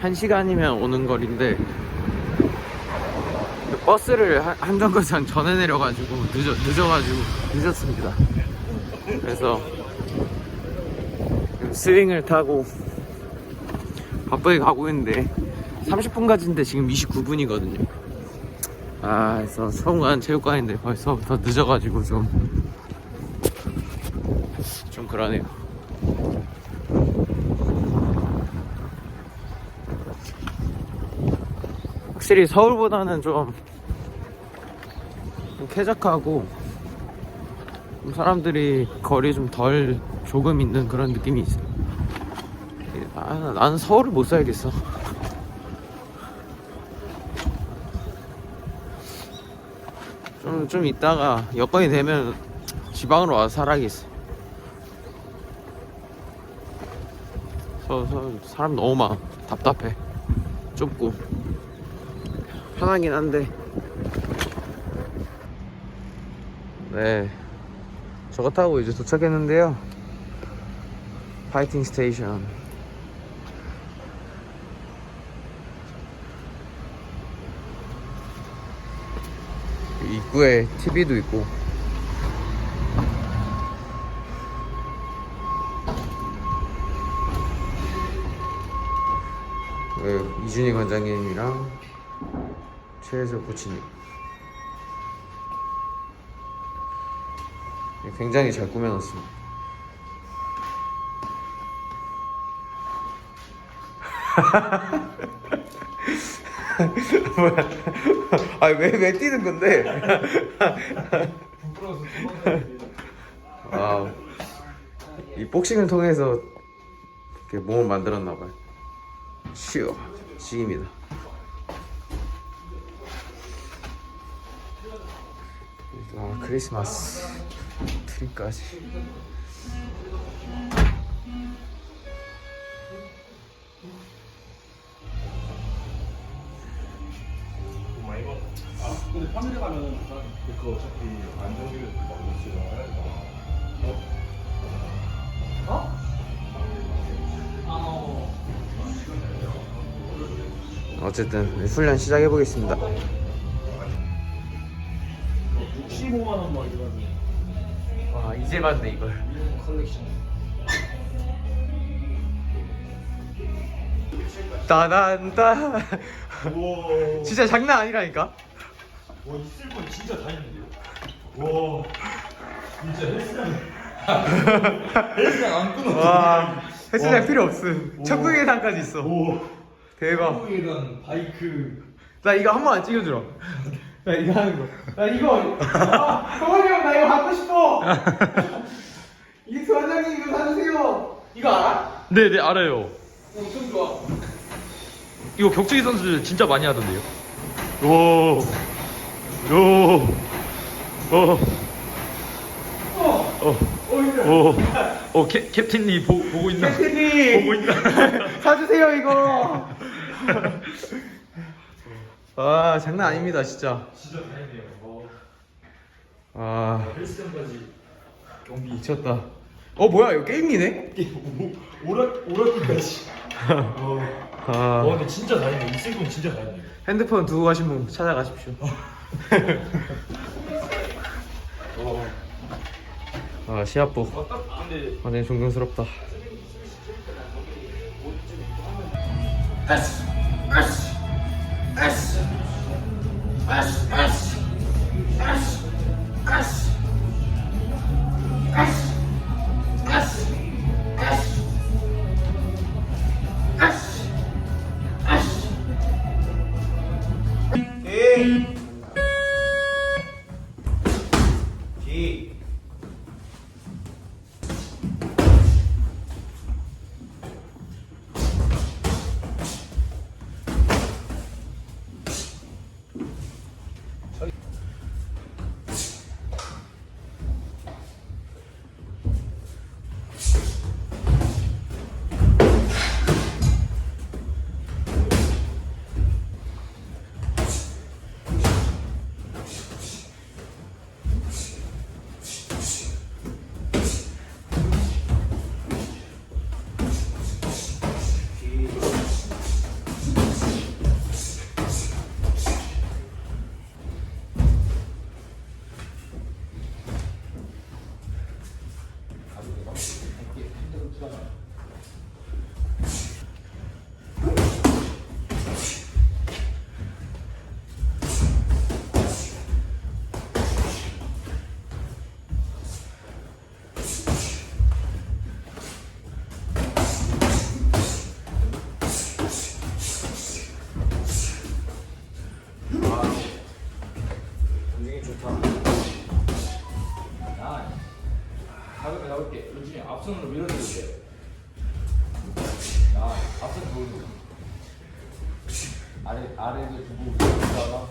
한 시간이면 오는 거리인데 버스를 한- 한 정거장 전에 내려가지고 늦어, 늦어가지고 늦었습니다. 그래서 스윙을 타고 바쁘게 가고 있는데 30분 가진데 지금 29분이거든요. 아, 그래서 서울관 체육관인데 벌써부터 늦어가지고 좀, 좀 그러네요. 확실히 서울보다는 좀, 좀 쾌적하고 좀 사람들이 거리 좀 덜 조금 있는 그런 느낌이 있어요. 아, 나는 서울을 못 살겠어. 좀, 좀 있다가 여건이 되면 지방으로 와서 살아야겠어. 서, 서, 사람 너무 많아. 답답해. 좁고. 편하긴 한데. 네. 저거 타고 이제 도착했는데요. 파이팅 스테이션. 입구에 TV도 있고. 네, 이준희 관장님이랑 최혜석 코치님. 네, 굉장히 잘 꾸며놨습니다. 뭐야? 아왜 왜 뛰는 건데? 부끄러워서 도망가야 아, 이 복싱을 통해서 이렇게 몸을 만들었나 봐요. 쉬어, 지입니다. 아, 크리스마스 트리까지. 어? 어쨌든 훈련 시작해 보겠습니다. 이제 봤네 이걸. 따단따. 우와. 진짜 장난 아니라니까. 와 있을 건 진짜 다 있는데요. 와. 진짜 헬스장. 헬스장 안 끊어. 와 헬스장 와. 필요 없음. 오. 천국 예산까지 있어. 오. 대박. 한국이랑 바이크. 나 이거 한번안 찍어주라. 나 이거 하는 거. 나 이거. 아, 성원이 형, 나 이거 갖고 싶어. 이수 원장님 이거 사주세요. 이거 알아? 네 네 알아요. 엄청 좋아. 이거 격투기 선수들 진짜 많이 하던데요. 오, 요, 어, 어, 오, 어, 캡, 캡틴이 보, 보고 있나? 캡틴이 보고 있나? 사주세요 이거. 아 장난 아닙니다 진짜. 진짜 다 있네요. 어. 아 헬스장까지 경비. 미쳤다. 어 뭐야 이거 게임이네? 오라 오라기까지. 어. 아 와 근데 진짜 다 있네. 있을 건 진짜 다 있네. 핸드폰 두고 가신 분 찾아가십시오. 아 시합복 아, 딱 근데 완전히 존경스럽다. 가볍게 나올게. 루진이 앞손으로 밀어줄게. 아, 앞손 보여줘. 아래, 아래도 두고 올라가.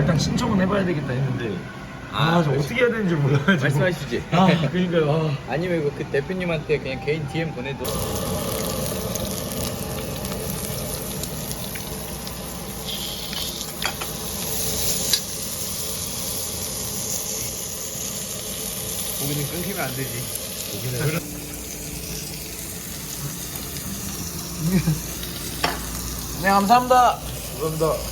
아 일단 신청은 해봐야 되겠다 했는데 아, 아저 어떻게 해야 되는지 몰라가지고 말씀하시지. 아 그러니까요 아. 아니면 이거 그 대표님한테 그냥 개인 DM 보내도. 고기는 끊기면 안 되지. 네, 감사합니다. 감사합니다